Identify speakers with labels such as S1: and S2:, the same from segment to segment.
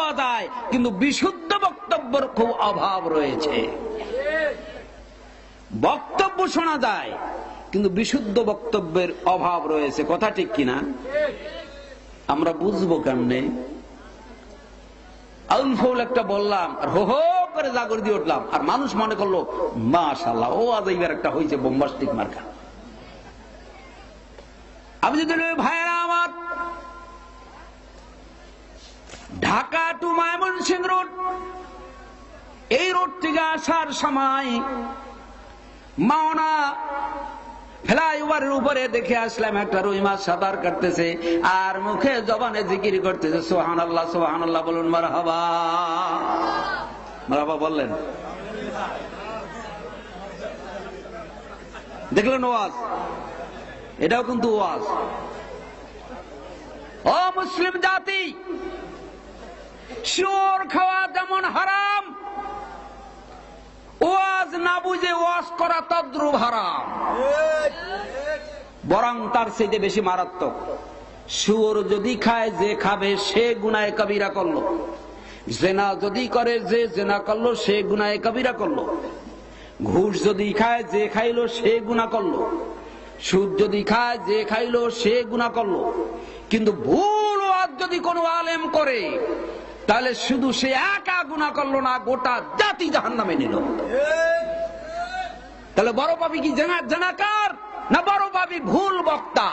S1: পাওয়া যায় কিন্তু বিশুদ্ধ বক্তব্যের খুব অভাব রয়েছে। বক্তব্য শোনা যায় কিন্তু বিশুদ্ধ বক্তব্যের অভাব রয়েছে। কথা ঠিক কিনা? আমরা বুঝব কেমনে? একটা বললাম আর হো হো করে জাগর দিয়ে উঠলাম। আর মানুষ মনে করল মাশাল্লাহ ও আজ এইবার একটা হয়েছে বোম্বাস্টিক মার্কা। আমি যদি বলি, ভাইয়েরা আমার ঢাকা টু ময়মনসিংহ রোড। এই রোড থেকে আসার সময় মাওনা ফ্লাইওভারের উপরে দেখে আসলাম, একটা রুই মাছ সাঁতার কাটতেছে আর মুখে জবানে জিকির করতেছে সোহান আল্লাহ সোহান আল্লাহ বলুন বললেন। দেখলেন ওয়াজ? এটাও কিন্তু ওয়াজ। ও মুসলিম জাতি শুয়োর খাওয়া যেমন হারাম, ওয়াজ না বুঝে ওয়াজ করা তদ্রুপ হারাম। বরং তার চাইতে বেশি মারাত্মক। শুয়োর যদি খায়, যে খাবে, সে গুনায় কবিরা করল। জেনা যদি করে, যে জেনা করল, সে গুনায় কবিরা করল। ঘুষ যদি খায়, যে খাইলো, সে গুণা করল। সুদ যদি খায়, যে খাইলো, সে গুণা করল। কিন্তু ভুল ওয়াজ যদি কোনো আলেম করে তাহলে শুধু সে একা গুণা করল না, গোটা জাতি জাহান নামে নিল। তাহলে বড় পাবি কি জানা, জানাকার? না বড় পাবি ভুল বক্তা?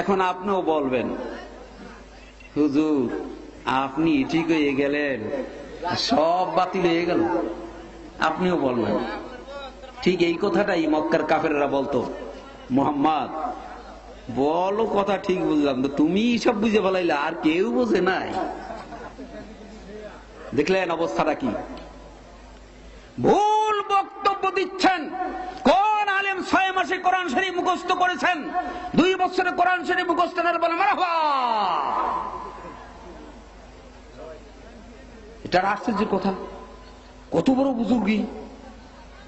S1: এখন আপনিও বলবেন, হুজুর, আপনি ঠিক হয়ে গেলেন, সব বাতিল হয়ে গেল। আপনিও বলবেন। ঠিক এই কথাটাই মক্কার কাফেররা বলতো, মোহাম্মদ বলো কথা ঠিক বুঝলাম তো, তুমি সব বুঝে ফেলাইলে, আর কেউ বোঝে নাই। দেখলেন অবস্থাটা কি? ভুল বক্তব্য দিচ্ছেন। কোন আলেম ছয় মাসে কোরআন শরীফ মুখস্থ করেছেন? দুই বছরে কোরআন শরীফ মুখস্থ না বলে মারহাবা এটা আশ্চর্য কথা। কত বড় বুজুর্গি।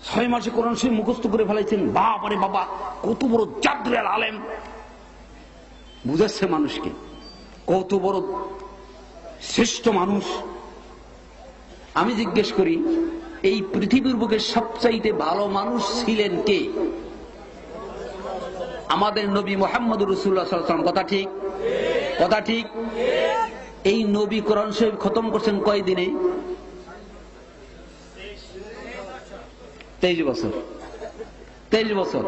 S1: ছয় মাসে কোরআন শরীফ মুখস্থ করে ফেলাইছেন। বাবারে বাবা, কত বড় জাদ্রেল আলেম। বুঝাচ্ছে মানুষকে। কত বড় শ্রেষ্ঠ মানুষ। আমি জিজ্ঞেস করি, এই পৃথিবীর বুকে সবচাইতে ভালো মানুষ ছিলেন কে? আমাদের নবী মোহাম্মদ রসুল্লাহ সাল্লাম কথা ঠিক? কথা ঠিক? এই নবী কোরআন শরীফ খতম করছেন কয়দিনে? তেইশ বছর। তেইশ বছর।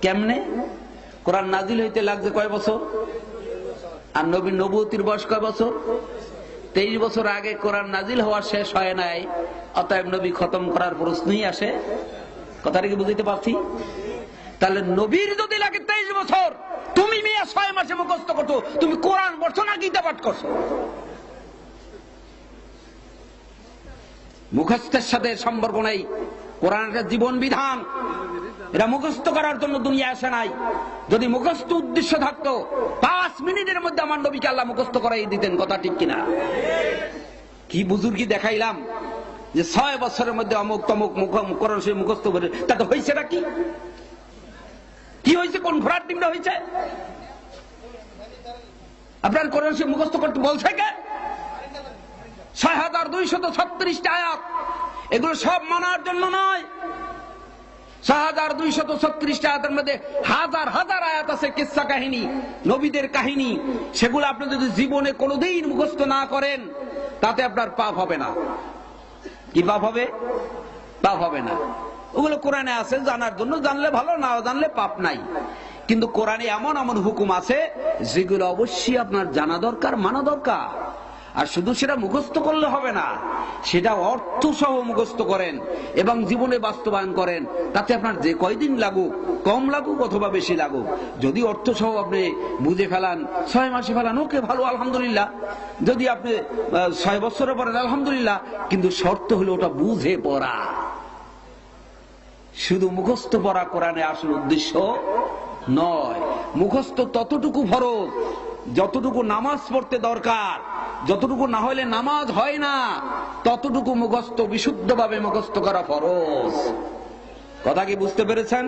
S1: কেমনে? কোরআন নাজিল হইতে লাগছে কয় বছর? আর নবী নবতির বয়স কয় বছর? তেইশ বছর আগে কোরআন নাজিল হওয়া শেষ হয় নাই। অতএব নবী খতম করার প্রশ্নই আসে। কথাটা কি বুঝতে পারছি? তাহলে নবীর যদি লাগে তেইশ বছর, তুমি মেয়ে ছয় মাসে মুখস্থ করছ, তুমি কোরআন পড়ছো না গীতা পাঠ করছ? মুখস্থের সাথে সম্পর্ক নেই। কোরআন একটা জীবন বিধান। এটা মুখস্থ করার জন্য দুনিয়া আসে নাই। যদি মুখস্থ উদ্দেশ্য থাকতো, পাঁচ মিনিটের মধ্যে আমার নবীকে আল্লাহ মুখস্থ করাই দিতেন, কথা ঠিক কিনা? কি বুজুর্গি দেখাইলাম যে ছয় বছরের মধ্যে অমুক তমুক মুখ কোরআন শরীফ মুখস্থ করে তাতে হয়েছেটা কি? কি হয়েছে কোন ঘোড়ার ডিমটা হয়েছে আপনার কোরআন শরীফ মুখস্থ করতে বলছে কে? ছয় হাজার দুইশত ছত্রিশটা আয়াত। এগুলো সব মানার জন্য নয়। হাজার দুইশত ছত্রিশটা আয়াতের মধ্যে হাজার হাজার আয়াত আছে, কিসা কাহিনী, নবীদের কাহিনী। সেগুলো আপনি যদি জীবনে কোনোদিন মুখস্থ না করেন, তাতে আপনার পাপ হবে না। কি পাপ হবে? পাপ হবে না। ওগুলো কোরআনে আছে, জানার জন্য জানলে ভালো, না জানলে পাপ নাই। কিন্তু কোরআনে এমন এমন হুকুম আছে, যেগুলো অবশ্যই আপনার জানা দরকার, মানা দরকার। আর শুধু সেটা মুখস্থ করলে হবে না, সেটা অর্থ সহ মুখস্থ করেন এবং জীবনে বাস্তবায়ন করেন। তাতে আপনার যে কয়দিন লাগুক, কম লাগুক অথবা বেশি লাগুক, যদি অর্থ সহ আপনি বুঝে ফেলান, ছয় মাসে ফেলান, ওকে ভালো, আলহামদুলিল্লাহ। যদি আপনি ছয় বছরে পড়েন আলহামদুলিল্লাহ, কিন্তু শর্ত হলো ওটা বুঝে পড়া। শুধু মুখস্থ পড়া কোরআনে আসল উদ্দেশ্য নয়। মুখস্থ ততটুকু ফরজ যতটুকু নামাজ পড়তে দরকার, যতটুকু না হলে নামাজ হয় না, ততটুকু মুখস্থ বিশুদ্ধভাবে মুখস্থ করা ফরজ। কথা কি বুঝতে পেরেছেন?